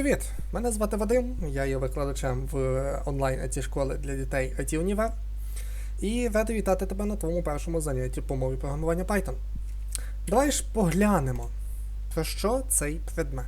Привіт! Мене звати Вадим, я є викладачем в онлайн it школи для дітей IT Універ. І радий вітати тебе на твоєму першому занятті по мові програмування Python. Давай ж поглянемо, про що цей предмет.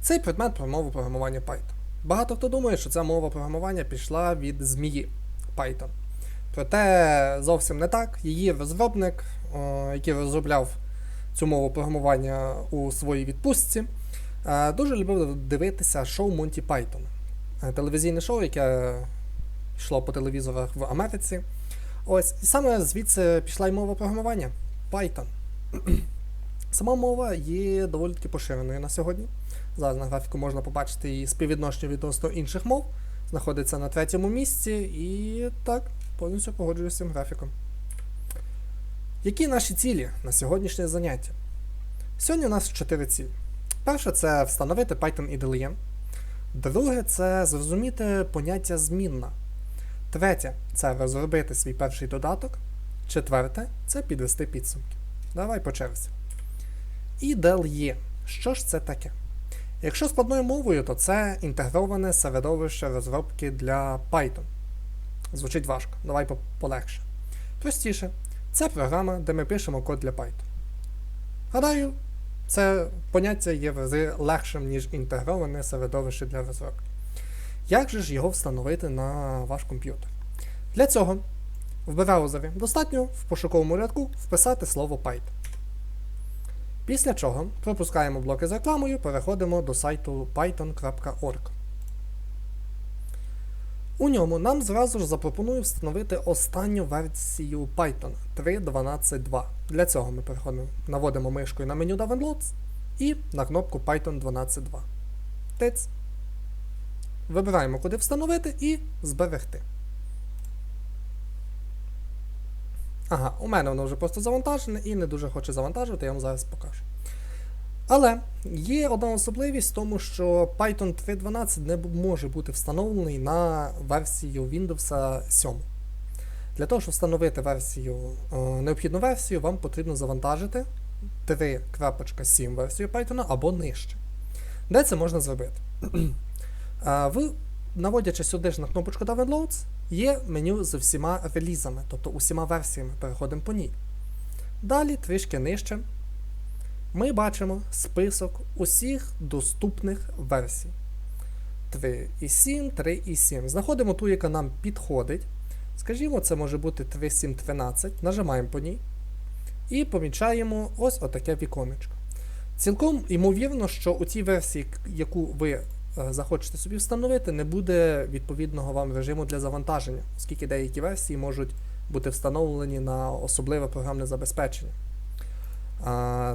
Цей предмет про мову програмування Python. Багато хто думає, що ця мова програмування пішла від змії Python. Проте зовсім не так. Її розробник, який розробляв цю мову програмування у своїй відпустці, дуже любив дивитися шоу Монті Пайтон. Е, Телевізійне шоу, яке йшло по телевізорах в Америці. Ось, і саме звідси пішла й мова програмування Python. Сама мова є доволі таки поширеною на сьогодні. Зараз на графіку можна побачити її співвідношення відносно інших мов. Знаходиться на третьому місці і так, повністю погоджуюся з цим графіком. Які наші цілі на сьогоднішнє заняття? Сьогодні у нас чотири цілі. Перше це встановити Python IDLE. Друге це зрозуміти поняття змінна. Третє це розробити свій перший додаток. Четверте це підвести підсумки. Давай по черзі. IDLE. Що ж це таке? Якщо складною мовою, то це інтегроване середовище розробки для Python. Звучить важко, давай полегше. Простіше, це програма, де ми пишемо код для Python. Гадаю, це поняття є в легшим, ніж інтегроване середовище для розробки. Як же ж його встановити на ваш комп'ютер? Для цього в браузері достатньо в пошуковому рядку вписати слово Python. Після чого пропускаємо блоки з рекламою, переходимо до сайту python.org. У ньому нам зразу ж запропонує встановити останню версію Python 3.12.2. Для цього ми переходимо, наводимо мишкою на меню Downloads і на кнопку Python 12.2. Тиц. Вибираємо, куди встановити і зберегти. Ага, у мене воно вже просто завантажене і не дуже хоче завантажувати, я вам зараз покажу. Але є одна особливість в тому, що Python 3.12 не може бути встановлений на версію Windows 7. Для того, щоб встановити версію, е, необхідну версію, вам потрібно завантажити 3.7 версію Python або нижче. Де це можна зробити? Е, Ви, наводячи сюди ж на кнопочку Downloads, є меню з всіма релізами, тобто усіма версіями, переходимо по ній. Далі, трішки нижче, ми бачимо список усіх доступних версій. 3.7, 3.7. Знаходимо ту, яка нам підходить. Скажімо, це може бути 3.7.13. Нажимаємо по ній. І помічаємо ось отаке віконечко. Цілком ймовірно, що у тій версії, яку ви е, захочете собі встановити, не буде відповідного вам режиму для завантаження, оскільки деякі версії можуть бути встановлені на особливе програмне забезпечення.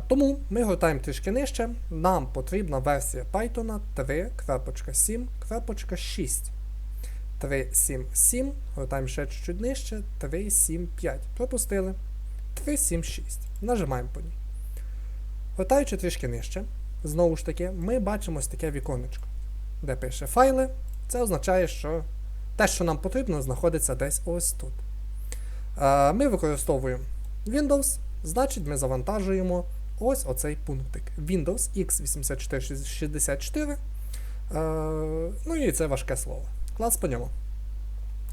Тому ми гортаємо трішки нижче. Нам потрібна версія Python 3.7.6. 3.7.7, гортаємо ще чуть нижче, 3.7.5. Пропустили. 3.7.6. Нажимаємо по ній. Гортаючи трішки нижче, знову ж таки, ми бачимо ось таке віконечко, де пише файли. Це означає, що те, що нам потрібно, знаходиться десь ось тут. Ми використовуємо Windows, значить ми завантажуємо ось оцей пунктик. Windows x8464. Е, Ну і це важке слово. Клас по ньому.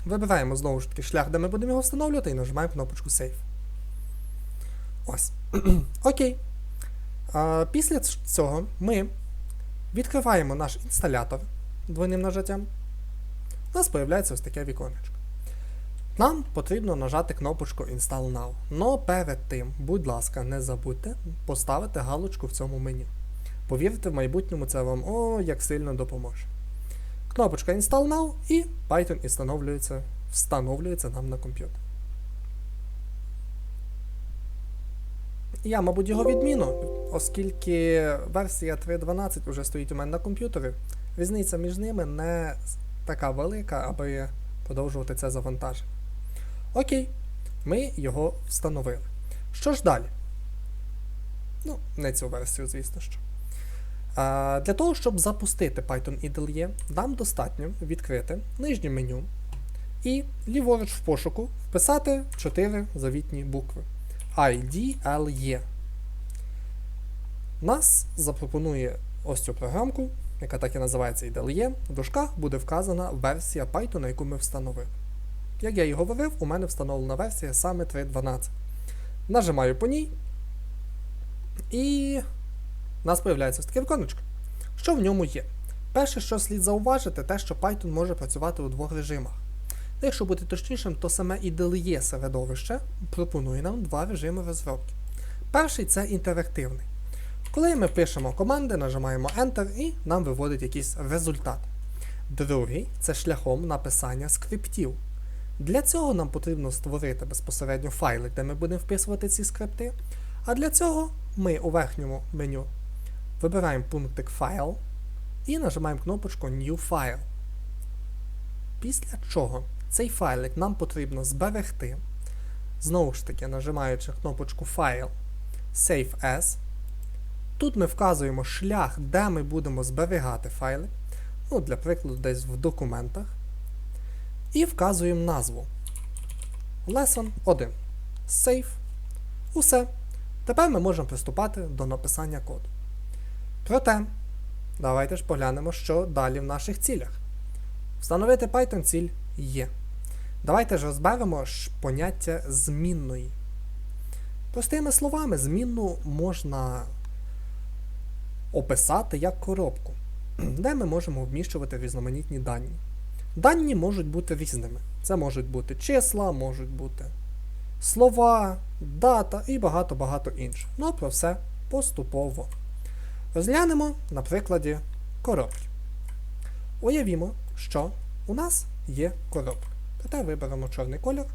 Вибираємо знову ж таки шлях, де ми будемо його встановлювати, і нажимаємо кнопочку Save. Ось. Окей. А, після цього ми відкриваємо наш інсталятор двойним нажаттям. У нас з'являється ось таке віконечко. Нам потрібно нажати кнопочку Install Now. Но перед тим, будь ласка, не забудьте поставити галочку в цьому меню. Повірте, в майбутньому це вам о, як сильно допоможе. Кнопочка Install Now і Python встановлюється, встановлюється нам на комп'ютер. Я, мабуть, його відміну, оскільки версія 3.12 вже стоїть у мене на комп'ютері. Різниця між ними не така велика, аби продовжувати це завантаження. Окей, ми його встановили. Що ж далі? Ну, не цю версію, звісно що. А, для того, щоб запустити Python IDLE, нам достатньо відкрити нижнє меню і ліворуч в пошуку вписати 4 завітні букви. IDLE. Нас запропонує ось цю програмку яка так і називається IDLE, в дужках буде вказана версія Python, яку ми встановили. Як я і говорив, у мене встановлена версія саме 3.12. Нажимаю по ній, і у нас з'являється таке віконечко. Що в ньому є? Перше, що слід зауважити, те, що Python може працювати у двох режимах. Якщо бути точнішим, то саме IDLE середовище пропонує нам два режими розробки. Перший це інтерактивний. Коли ми пишемо команди, нажимаємо Enter і нам виводить якийсь результат. Другий це шляхом написання скриптів. Для цього нам потрібно створити безпосередньо файли, де ми будемо вписувати ці скрипти. А для цього ми у верхньому меню вибираємо пунктик Файл і нажимаємо кнопочку New File. Після чого цей файлик нам потрібно зберегти. Знову ж таки, нажимаючи кнопочку Файл Save As. Тут ми вказуємо шлях, де ми будемо зберігати файли. Ну, для прикладу, десь в документах. І вказуємо назву. Lesson 1. Save. Усе. Тепер ми можемо приступати до написання коду. Проте, давайте ж поглянемо, що далі в наших цілях. Встановити Python ціль є. Давайте ж розберемо ж поняття змінної. Простими словами, змінну можна описати як коробку, де ми можемо вміщувати різноманітні дані. Дані можуть бути різними. Це можуть бути числа, можуть бути слова, дата і багато-багато інших. Ну, про все поступово. Розглянемо на прикладі коробки. Уявімо, що у нас є коробка. Проте виберемо чорний кольор.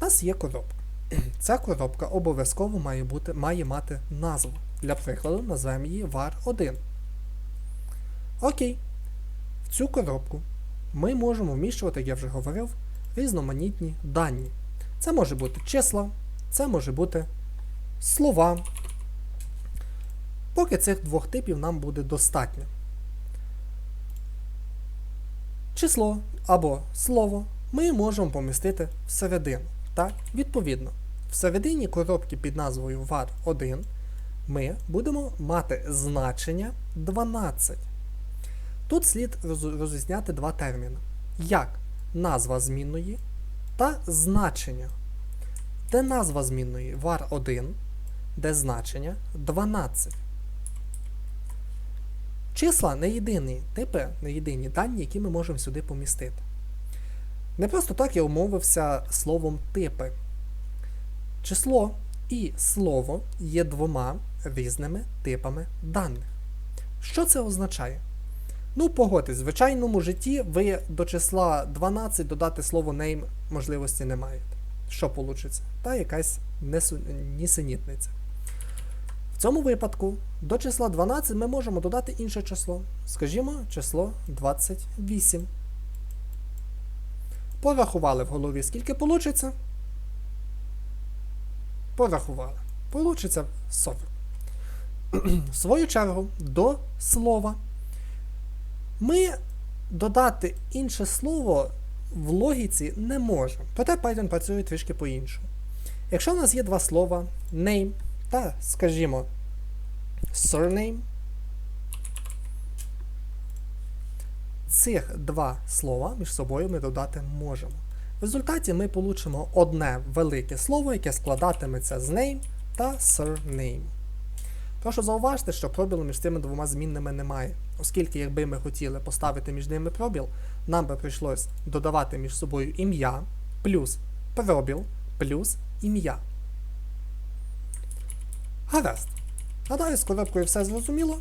У нас є коробка. Ця коробка обов'язково має бути, має мати назву. Для прикладу, назвемо її var1. Окей. В цю коробку ми можемо вміщувати, як я вже говорив, різноманітні дані. Це може бути числа, це може бути слова. Поки цих двох типів нам буде достатньо. Число або слово ми можемо помістити всередину. Так, відповідно, всередині коробки під назвою var1 ми будемо мати значення 12. Тут слід розрізняти два терміни: як назва змінної та значення. Де назва змінної var1, де значення 12. Числа не єдині типи, не єдині дані, які ми можемо сюди помістити. Не просто так я умовився словом типи. Число і слово є двома різними типами даних. Що це означає? Ну, погодьтесь, в звичайному житті ви до числа 12 додати слово name можливості не маєте. Що вийде? Та якась нісенітниця. В цьому випадку до числа 12 ми можемо додати інше число. Скажімо, число 28. Порахували в голові, скільки вийде? Порахували. Получиться 40. В свою чергу, до слова. Ми додати інше слово в логіці не можемо. Проте Python працює трішки по-іншому. Якщо в нас є два слова name та, скажімо, surname, цих два слова між собою ми додати можемо. В результаті ми получимо одне велике слово, яке складатиметься з name та surname. Прошу зауважити, що пробілу між цими двома змінними немає, оскільки, якби ми хотіли поставити між ними пробіл, нам би прийшлось додавати між собою ім'я плюс пробіл плюс ім'я. Гаразд. Гадаю, з коробкою все зрозуміло.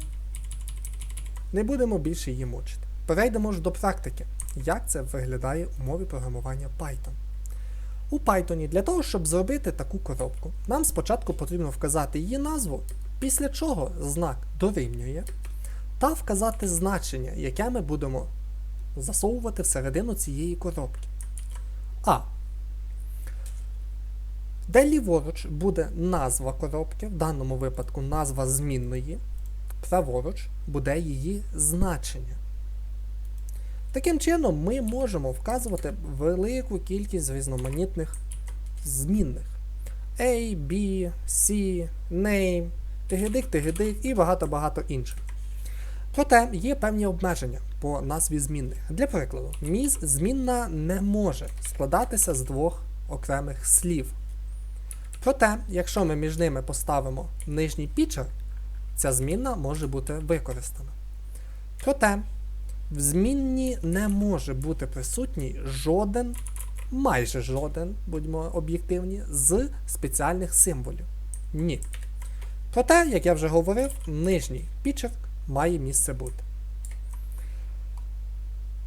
Не будемо більше її мучити. Перейдемо ж до практики, як це виглядає у мові програмування Python. У Python для того, щоб зробити таку коробку, нам спочатку потрібно вказати її назву, після чого знак дорівнює, та вказати значення, яке ми будемо засовувати всередину цієї коробки. А. Де ліворуч буде назва коробки, в даному випадку назва змінної, праворуч буде її значення. Таким чином, ми можемо вказувати велику кількість різноманітних змінних. A, B, C, name, тигидик, тигидик і багато-багато інших. Проте є певні обмеження по назві змінних. Для прикладу, міс змінна не може складатися з двох окремих слів. Проте, якщо ми між ними поставимо нижній пічер, ця змінна може бути використана. Проте, в змінні не може бути присутній жоден, майже жоден, будьмо об'єктивні, з спеціальних символів. Ні. Проте, як я вже говорив, нижній пічерк має місце бути.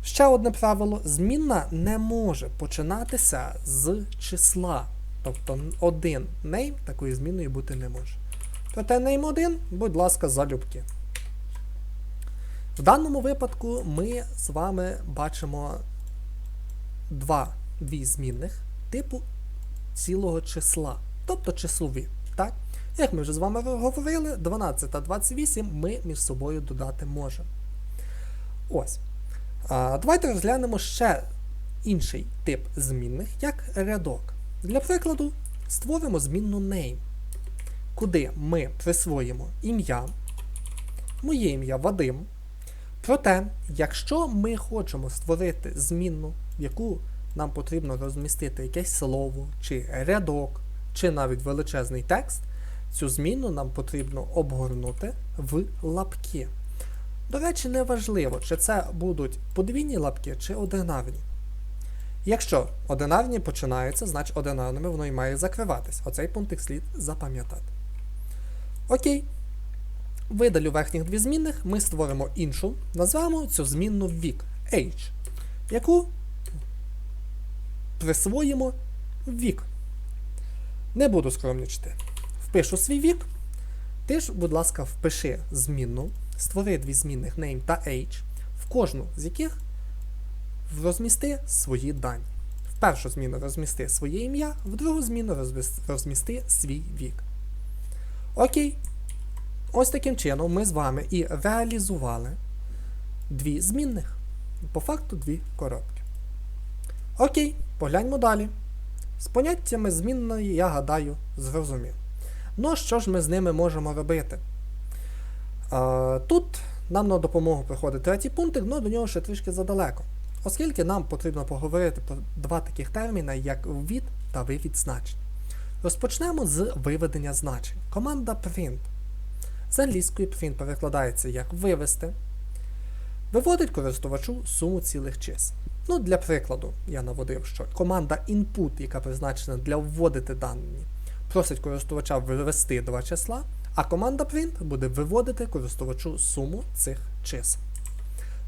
Ще одне правило: змінна не може починатися з числа. Тобто один name такою зміною бути не може. Проте name 1, будь ласка, залюбки. В даному випадку ми з вами бачимо два, дві змінних типу цілого числа, тобто числові. Так? Як ми вже з вами говорили, 12 та 28 ми між собою додати можемо. Ось. Давайте розглянемо ще інший тип змінних, як рядок. Для прикладу, створимо змінну name, куди ми присвоїмо ім'я, моє ім'я Вадим. Проте, якщо ми хочемо створити змінну, в яку нам потрібно розмістити якесь слово, чи рядок, чи навіть величезний текст, цю змінну нам потрібно обгорнути в лапки. До речі, не важливо, чи це будуть подвійні лапки, чи одинарні. Якщо одинарні починаються, значить одинарними воно і має закриватись. Оцей пунктик слід запам'ятати. Окей. Видалю верхніх дві змінних, ми створимо іншу, назвемо цю змінну вік Age, яку присвоїмо вік. Не буду скромнічити. Впишу свій вік. Ти ж, будь ласка, впиши змінну, створи дві змінних name та age, в кожну з яких розмісти свої дані. В першу зміну розмісти своє ім'я, в другу зміну розмісти свій вік. Окей. Ось таким чином ми з вами і реалізували дві змінних. По факту дві коробки. Окей, погляньмо далі. З поняттями змінної, я гадаю, зрозумів. Ну, що ж ми з ними можемо робити? А, Тут нам на допомогу приходить третій пункт, але до нього ще трішки задалеко. Оскільки нам потрібно поговорити про два таких терміни, як ввід та вивід значень. Розпочнемо з виведення значень. Команда print. З англійської print перекладається як вивести. Виводить користувачу суму цілих чисел. Ну, Для прикладу, я наводив, що команда input, яка призначена для вводити дані, просить користувача вивести два числа, а команда print буде виводити користувачу суму цих чисел.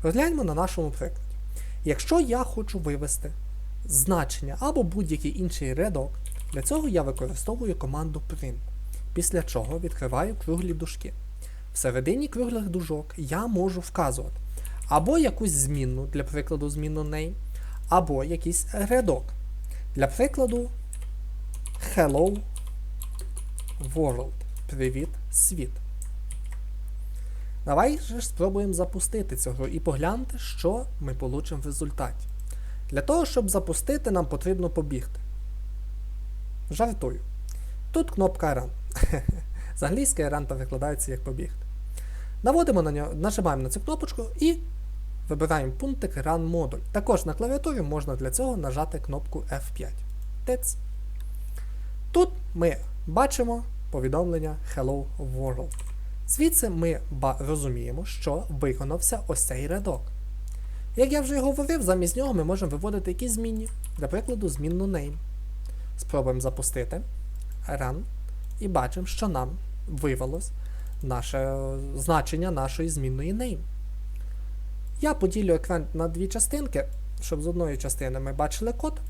Розгляньмо на нашому прикладі. Якщо я хочу вивести значення або будь-який інший рядок, для цього я використовую команду print, після чого відкриваю круглі дужки. Всередині круглих дужок я можу вказувати або якусь змінну, для прикладу, змінну name, або якийсь рядок. Для прикладу, Hello World. Привіт, світ. Давай же спробуємо запустити цю гру і поглянути, що ми получимо в результаті. Для того, щоб запустити, нам потрібно побігти. Жартую. Тут кнопка Run. З англійської Run перекладається як побігти. Наводимо на нього, нажимаємо на цю кнопочку і вибираємо пунктик Run модуль. Також на клавіатурі можна для цього нажати кнопку F5. Тец. Тут ми бачимо повідомлення Hello World. Звідси ми розуміємо, що виконався ось цей рядок. Як я вже говорив, замість нього ми можемо виводити якісь змінні, для прикладу, змінну name. Спробуємо запустити run і бачимо, що нам вивелось наше значення нашої змінної name. Я поділю екран на дві частинки, щоб з одної частини ми бачили код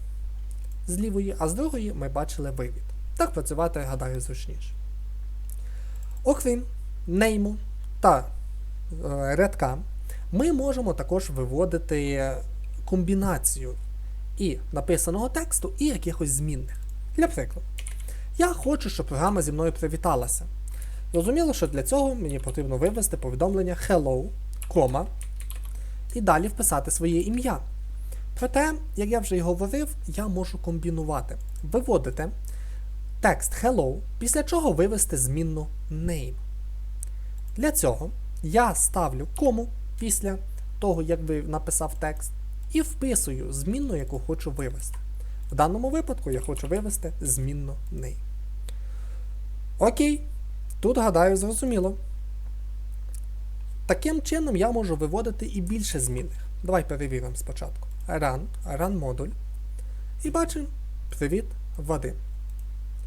з лівої, а з другої ми бачили вивід. Так працювати, гадаю, зручніше. Окрім нейму та е, рядка, ми можемо також виводити комбінацію і написаного тексту, і якихось змінних. Для прикладу, я хочу, щоб програма зі мною привіталася. Зрозуміло, що для цього мені потрібно вивести повідомлення hello, кома, і далі вписати своє ім'я. Проте, як я вже й говорив, я можу комбінувати, виводити текст hello, після чого вивести змінну name. Для цього я ставлю кому після того, як ви написав текст, і вписую змінну, яку хочу вивести. В даному випадку я хочу вивести змінну name. Окей, тут гадаю, зрозуміло. Таким чином я можу виводити і більше змінних. Давай перевіримо спочатку. Run, run модуль. І бачимо. Привіт, Вадим.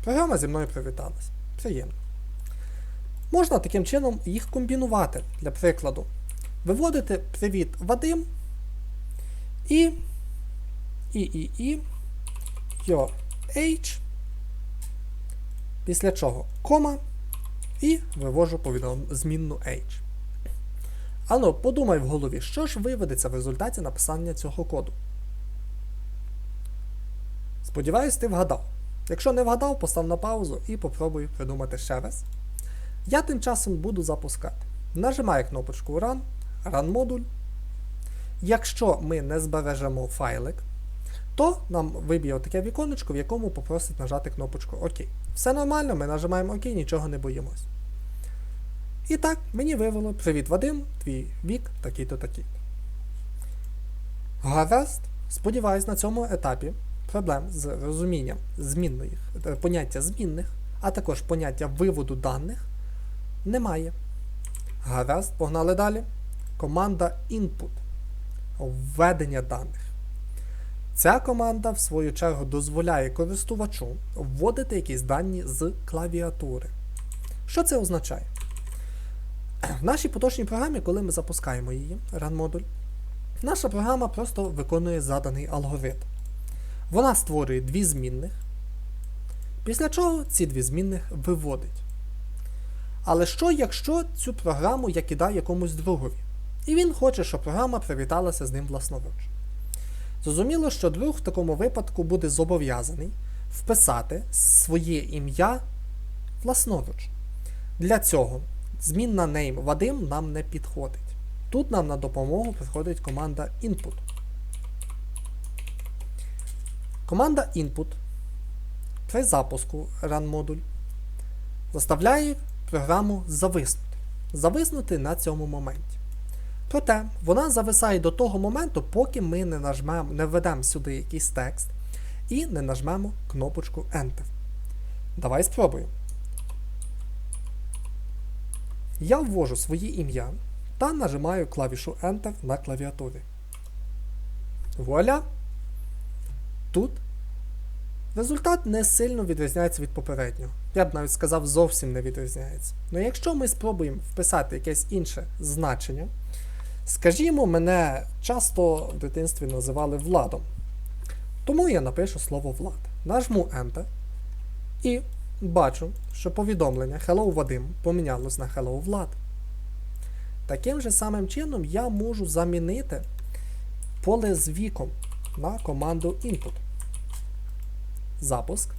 Програма зі мною привіталась. Приємно. Можна таким чином їх комбінувати. Для прикладу, виводити Привіт, Вадим. І. І, і, і. Your age. Після чого кома. І вивожу повідом змінну age. Але подумай в голові, що ж виведеться в результаті написання цього коду. Сподіваюсь, ти вгадав. Якщо не вгадав, постав на паузу і попробуй придумати ще раз. Я тим часом буду запускати. Нажимаю кнопочку Run, Run модуль. Якщо ми не збережемо файлик, то нам виб'є таке віконечко, в якому попросить нажати кнопочку ОК. Все нормально, ми нажимаємо ОК, нічого не боїмось. І так, мені вивело Привіт, Вадим, твій вік такий-то такий. Гаразд, сподіваюсь, на цьому етапі проблем з розумінням змінних, е, поняття змінних, а також поняття виводу даних немає. Гаразд, погнали далі. Команда Input. Введення даних. Ця команда, в свою чергу, дозволяє користувачу вводити якісь дані з клавіатури. Що це означає? В нашій поточній програмі, коли ми запускаємо її, run модуль, наша програма просто виконує заданий алгоритм. Вона створює дві змінних, після чого ці дві змінних виводить. Але що, якщо цю програму я кидаю якомусь другові? І він хоче, щоб програма привіталася з ним власноруч. Зрозуміло, що друг в такому випадку буде зобов'язаний вписати своє ім'я власноруч. Для цього змінна name Вадим нам не підходить. Тут нам на допомогу приходить команда input. Команда input при запуску run модуль заставляє програму зависнути. Зависнути на цьому моменті. Проте вона зависає до того моменту, поки ми не нажмемо, не введемо сюди якийсь текст і не нажмемо кнопочку Enter. Давай спробуємо. Я ввожу своє ім'я та нажимаю клавішу Enter на клавіатурі. Вуаля! Тут результат не сильно відрізняється від попереднього. Я б навіть сказав, зовсім не відрізняється. Ну якщо ми спробуємо вписати якесь інше значення, скажімо, мене часто в дитинстві називали Владом. Тому я напишу слово Влад. Нажму Enter і бачу, що повідомлення Hello Вадим помінялось на Hello Влад. Таким же самим чином я можу замінити поле з віком на команду Input. Запуск.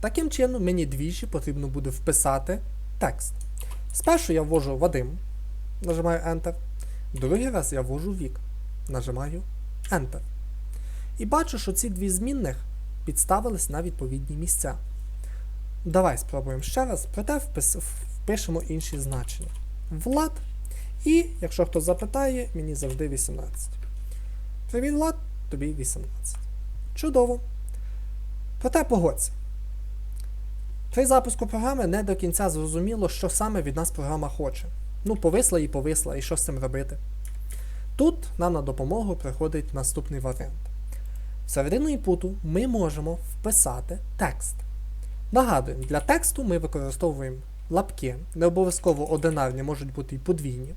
Таким чином, мені двічі потрібно буде вписати текст. Спершу я ввожу Вадим, нажимаю Enter. Другий раз я ввожу вік, нажимаю Enter. І бачу, що ці дві змінних підставились на відповідні місця. Давай спробуємо ще раз, проте впишемо інші значення. Влад. І, якщо хтось запитає, мені завжди 18. Привіт, Влад, тобі 18. Чудово. Проте погодься. При запуску програми не до кінця зрозуміло, що саме від нас програма хоче. Ну, повисла і повисла, і що з цим робити. Тут нам на допомогу приходить наступний варіант. Всередину інпуту ми можемо вписати текст. Нагадуємо, для тексту ми використовуємо лапки, не обов'язково одинарні, можуть бути і подвійні.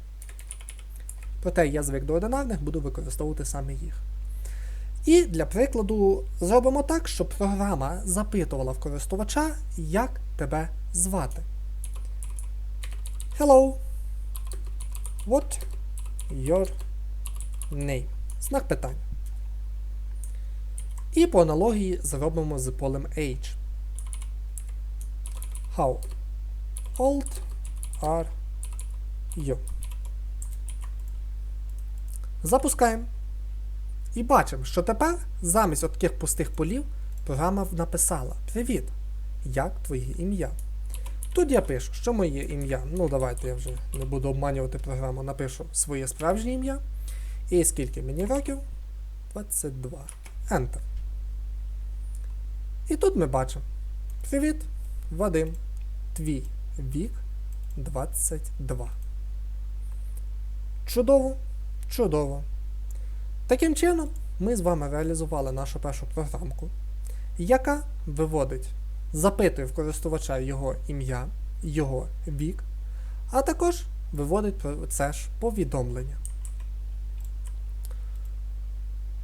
Проте я звик до одинарних, буду використовувати саме їх. І для прикладу зробимо так, щоб програма запитувала в користувача, як тебе звати. Hello. What your name? Знак питання. І по аналогії зробимо з полем age. How old are you? Запускаємо. І бачимо, що тепер замість таких пустих полів програма написала Привіт! Як твоє ім'я? Тут я пишу, що моє ім'я. Ну, давайте я вже не буду обманювати програму, напишу своє справжнє ім'я. І скільки мені років? 22. Enter. І тут ми бачимо. Привіт, Вадим. Твій вік 22. Чудово, чудово. Таким чином, ми з вами реалізували нашу першу програмку, яка виводить, запитує в користувача його ім'я, його вік, а також виводить про це ж повідомлення.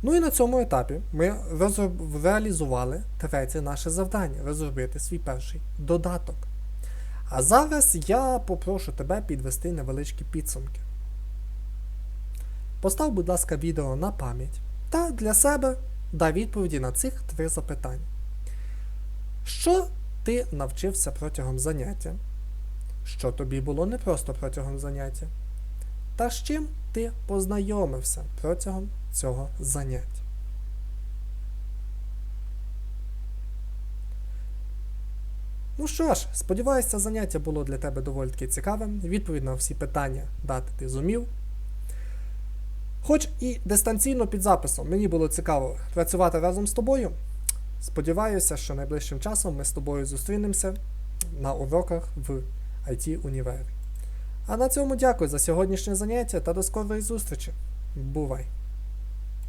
Ну і на цьому етапі ми розроб- реалізували третє наше завдання розробити свій перший додаток. А зараз я попрошу тебе підвести невеличкі підсумки. Постав, будь ласка, відео на пам'ять та для себе дай відповіді на цих три запитання. Що ти навчився протягом заняття? Що тобі було непросто протягом заняття? Та з чим ти познайомився протягом цього заняття? Ну що ж, сподіваюся, заняття було для тебе доволі таки цікавим. Відповідь на всі питання дати ти зумів. Хоч і дистанційно під записом мені було цікаво працювати разом з тобою. Сподіваюся, що найближчим часом ми з тобою зустрінемося на уроках в IT універі. А на цьому дякую за сьогоднішнє заняття та до скорої зустрічі. Бувай!